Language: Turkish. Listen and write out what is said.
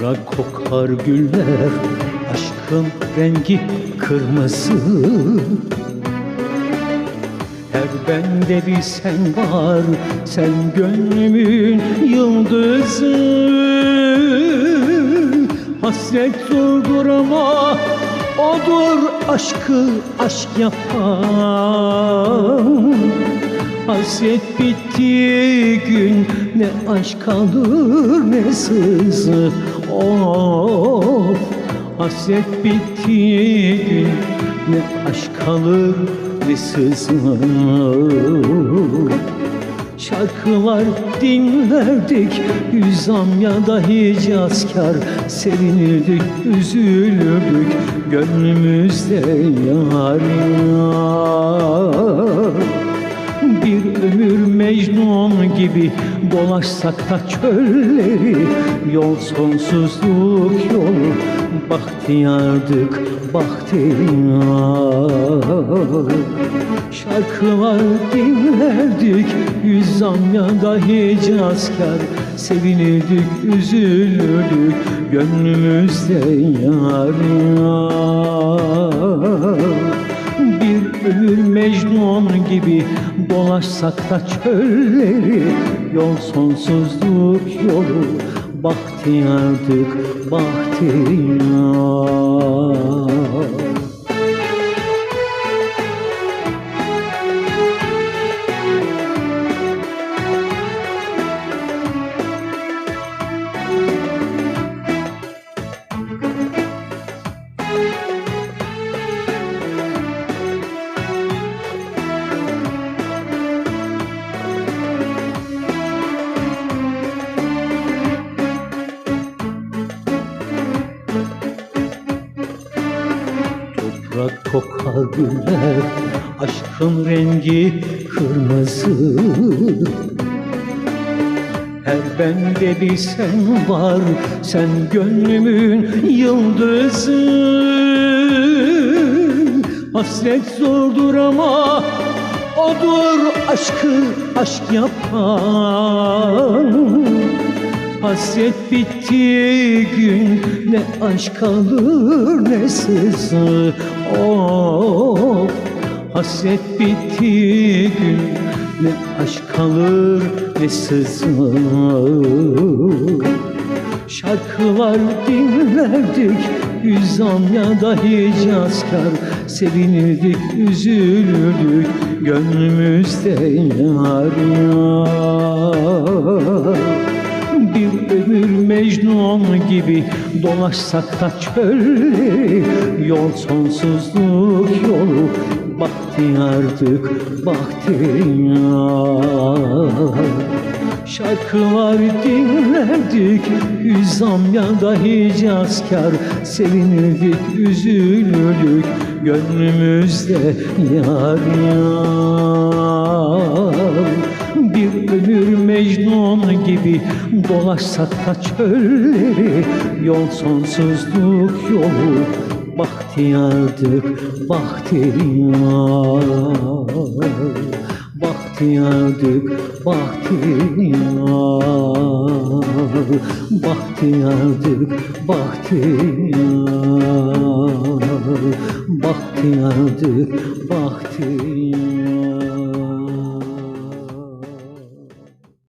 Toprak kokar güller Aşkın rengi kırmızı. Her bende bir sen var Sen gönlümün yıldızı. Hasret zordur ama Odur aşkı aşk yapan. Hasret bittiği gün ne aşk kalır ne sızı Of Hasret bittiği gün ne aşk kalır ne sızı Şarkılar dinlerdik Yüzam ya da Hicazkar Sevinirdik, üzülürdük Gönlümüzde yar yar. Bir ömür Mecnun gibi dolaşsak da çölleri Yol sonsuzluk yolu Bahtiyardık bahtiyar Şarkılar dinlerdik Yüzam ya da Hicazkar Sevinirdik, üzülürdük Gönlümüzde yar yar Mecnun gibi dolaşsak da çölleri Yol sonsuzluk yolu bahtiyardık bahtiyar Toprak kokar güller Aşkın rengi kırmızı. Her bende bir sen var Sen gönlümün yıldızı. Hasret zordur ama Odur aşkı aşk yapan Hasret bittiği gün ne aşk kalır ne sızı. Of Hasret bittiği gün ne aşk kalır ne sızı. Şarkılar dinlerdik Yüzam ya da Hicazkar Sevinirdik, üzülürdük Gönlümüzde yar yar bir ömür Mecnun gibi dolaşsak da çölleri Yol sonsuzluk yolu bahtiyardık bahtiyar Şarkılar dinlerdik Hüzam ya da Hicazkar Sevinirdik, üzülürdük Gönlümüzde yar yar gibi Dolaşsak da çölleri Yol sonsuzluk yolu Bahtiyardık, bahtiyar Bahtiyardık, bahtiyar Bahtiyardık, bahtiyar Bahtiyardık, bahtiyar